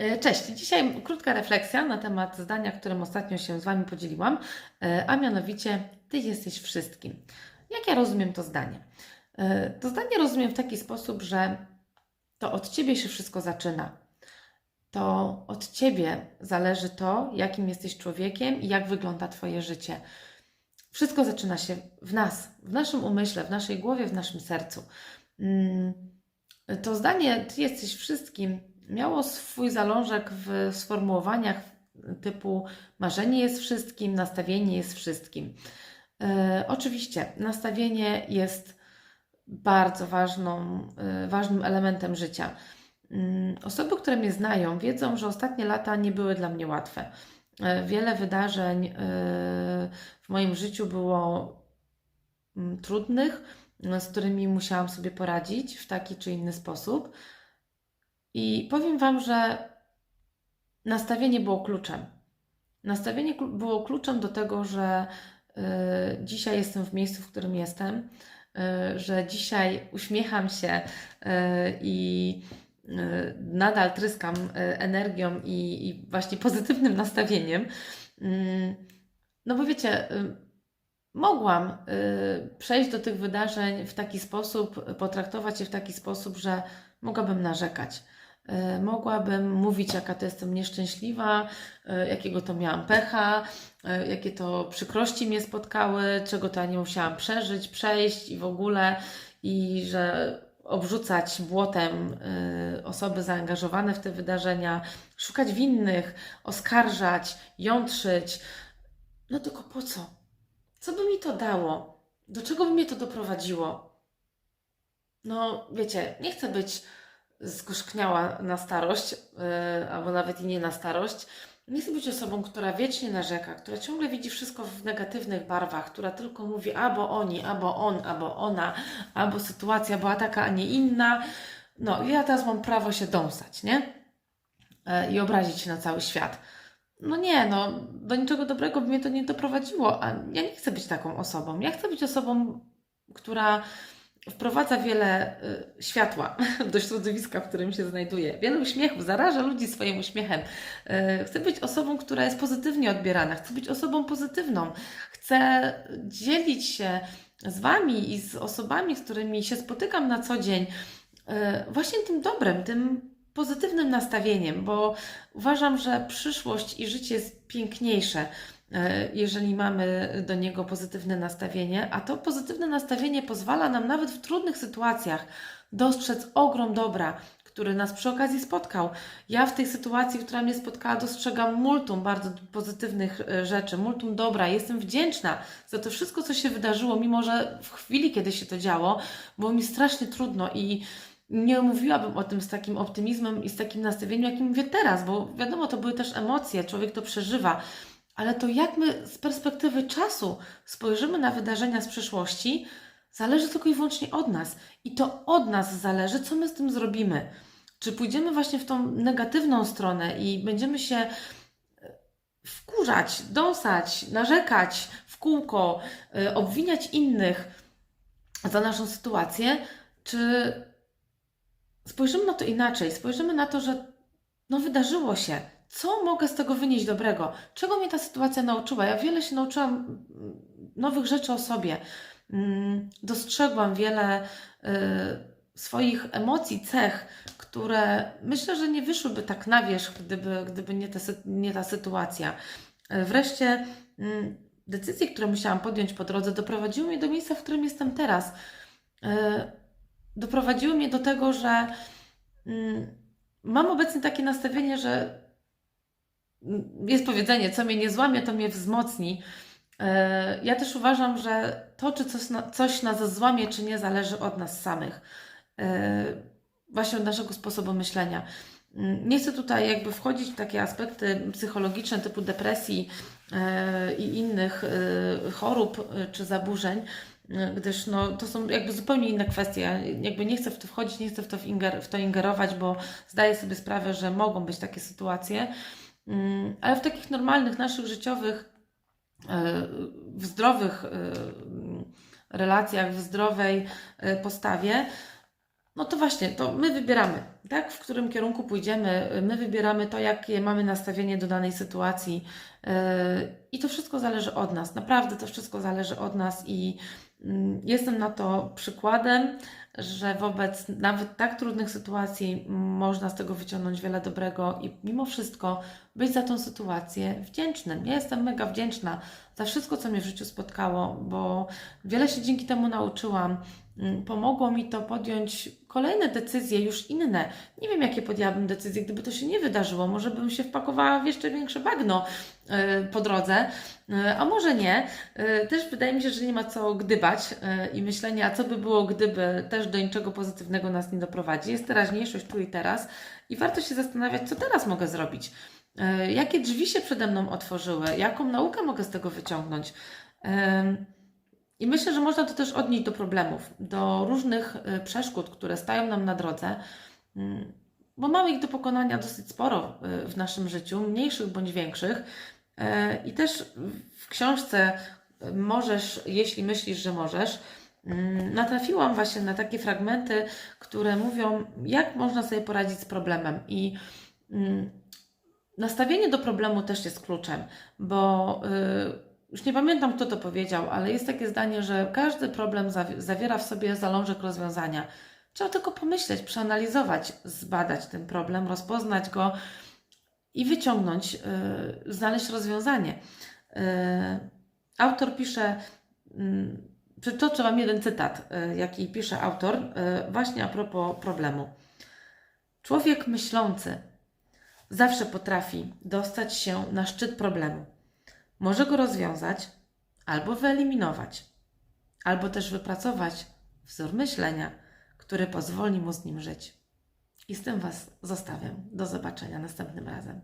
E, Cześć, dzisiaj krótka refleksja na temat zdania, którym ostatnio się z Wami podzieliłam, e, a mianowicie Ty jesteś wszystkim. Jak ja rozumiem to zdanie? E, To zdanie rozumiem w taki sposób, że to od Ciebie się wszystko zaczyna. To od Ciebie zależy to, jakim jesteś człowiekiem i jak wygląda Twoje życie. Wszystko zaczyna się w nas, w naszym umyśle, w naszej głowie, w naszym sercu. Mm, To zdanie, Ty jesteś wszystkim, miało swój zalążek w sformułowaniach typu marzenie jest wszystkim, nastawienie jest wszystkim. E, oczywiście, nastawienie jest bardzo ważną, e, ważnym elementem życia. Mm, Osoby, które mnie znają, wiedzą, że ostatnie lata nie były dla mnie łatwe. E, Wiele wydarzeń w moim życiu było mm, trudnych, z którymi musiałam sobie poradzić w taki czy inny sposób. I powiem Wam, że nastawienie było kluczem. Nastawienie było kluczem do tego, że y, dzisiaj jestem w miejscu, w którym jestem, y, że dzisiaj uśmiecham się y, i y, nadal tryskam y, energią i, i właśnie pozytywnym nastawieniem. Mm, No bo wiecie, y, mogłam przejść do tych wydarzeń w taki sposób, potraktować je w taki sposób, że mogłabym narzekać. Y, Mogłabym mówić, jaka to jestem nieszczęśliwa, y, jakiego to miałam pecha, y, jakie to przykrości mnie spotkały, czego to ja nie musiałam przeżyć, przejść i w ogóle, i że obrzucać błotem osoby zaangażowane w te wydarzenia, szukać winnych, oskarżać, jątrzyć. No tylko po co? Co by mi to dało? Do czego by mnie to doprowadziło? No, wiecie, nie chcę być zgorzkniała na starość, yy, albo nawet i nie na starość. Nie chcę być osobą, która wiecznie narzeka, która ciągle widzi wszystko w negatywnych barwach, która tylko mówi albo oni, albo on, albo ona, albo sytuacja była taka, a nie inna. No, ja teraz mam prawo się dąsać, nie? Yy, I obrazić się na cały świat. No nie, no, do niczego dobrego by mnie to nie doprowadziło, a ja nie chcę być taką osobą. Ja chcę być osobą, która wprowadza wiele y, światła do środowiska, w którym się znajduje. Wiele uśmiechów, zaraża ludzi swoim uśmiechem. Y, chcę być osobą, która jest pozytywnie odbierana. Chcę być osobą pozytywną. Chcę dzielić się z Wami i z osobami, z którymi się spotykam na co dzień, y, właśnie tym dobrem, tym pozytywnym nastawieniem, bo uważam, że przyszłość i życie jest piękniejsze jeżeli mamy do niego pozytywne nastawienie, a to pozytywne nastawienie pozwala nam nawet w trudnych sytuacjach dostrzec ogrom dobra, który nas przy okazji spotkał. Ja w tej sytuacji, która mnie spotkała, dostrzegam multum bardzo pozytywnych e, rzeczy, multum dobra. Jestem wdzięczna za to wszystko, co się wydarzyło, mimo że w chwili, kiedy się to działo, było mi strasznie trudno i nie mówiłabym o tym z takim optymizmem i z takim nastawieniem, jakim mówię teraz, bo wiadomo, to były też emocje, człowiek to przeżywa, ale to jak my z perspektywy czasu spojrzymy na wydarzenia z przeszłości, zależy tylko i wyłącznie od nas. I to od nas zależy, co my z tym zrobimy. Czy pójdziemy właśnie w tą negatywną stronę i będziemy się e, wkurzać, dąsać, narzekać w kółko, y, obwiniać innych za naszą sytuację, czy spojrzymy na to inaczej, spojrzymy na to, że no wydarzyło się. Co mogę z tego wynieść dobrego? Czego mnie ta sytuacja nauczyła? Ja wiele się nauczyłam mm, nowych rzeczy o sobie. Mm, Dostrzegłam wiele y, swoich emocji, cech, które myślę, że nie wyszłyby tak na wierzch, gdyby, gdyby nie, ta, nie ta sytuacja. Y, Wreszcie mm, decyzje, które musiałam podjąć po drodze, doprowadziły mnie do miejsca, w którym jestem teraz. Y, Doprowadziły mnie do tego, że mam obecnie takie nastawienie, że jest powiedzenie, co mnie nie złamie, to mnie wzmocni. E, Ja też uważam, że to, czy coś, coś nas złamie, czy nie, zależy od nas samych. E, Właśnie od naszego sposobu myślenia. Mm, Nie chcę tutaj jakby wchodzić w takie aspekty psychologiczne typu depresji e, i innych chorób czy zaburzeń, gdyż no, to są jakby zupełnie inne kwestie. Ja Jakby nie chcę w to wchodzić, nie chcę w to, inger, w to ingerować, bo zdaję sobie sprawę, że mogą być takie sytuacje, ale w takich normalnych, naszych życiowych, e, w zdrowych e, relacjach, w zdrowej e, postawie, no to właśnie, to my wybieramy, tak, w którym kierunku pójdziemy, my wybieramy to, jakie mamy nastawienie do danej sytuacji i to wszystko zależy od nas, naprawdę to wszystko zależy od nas i mm, jestem na to przykładem, że wobec nawet tak trudnych sytuacji można z tego wyciągnąć wiele dobrego i mimo wszystko być za tą sytuację wdzięcznym. Ja jestem mega wdzięczna za wszystko, co mnie w życiu spotkało, bo wiele się dzięki temu nauczyłam. Mm, Pomogło mi to podjąć kolejne decyzje, już inne. Nie wiem, jakie podjęłabym decyzje, gdyby to się nie wydarzyło. Może bym się wpakowała w jeszcze większe bagno yy, po drodze, yy, a może nie. Yy, Też wydaje mi się, że nie ma co gdybać i myślenia, a co by było, gdyby też do niczego pozytywnego nas nie doprowadzi. Jest teraźniejszość tu i teraz i warto się zastanawiać, co teraz mogę zrobić. Jakie drzwi się przede mną otworzyły, jaką naukę mogę z tego wyciągnąć. I myślę, że można to też odnieść do problemów, do różnych y, przeszkód, które stają nam na drodze, Mm, bo mamy ich do pokonania dosyć sporo y, w naszym życiu, mniejszych bądź większych. Y, I też w książce y, Możesz, jeśli myślisz, że możesz, mm, natrafiłam właśnie na takie fragmenty, które mówią, jak można sobie poradzić z problemem. I mm, nastawienie do problemu też jest kluczem, bo już nie pamiętam, kto to powiedział, ale jest takie zdanie, że każdy problem zawi- zawiera w sobie zalążek rozwiązania. Trzeba tylko pomyśleć, przeanalizować, zbadać ten problem, rozpoznać go i wyciągnąć, y, znaleźć rozwiązanie. Y, autor pisze, mm, przytoczę Wam jeden cytat, y, jaki pisze autor, y, właśnie a propos problemu. Człowiek myślący zawsze potrafi dostać się na szczyt problemu. Może go rozwiązać, albo wyeliminować, albo też wypracować wzór myślenia, który pozwoli mu z nim żyć. I z tym Was zostawiam. Do zobaczenia następnym razem.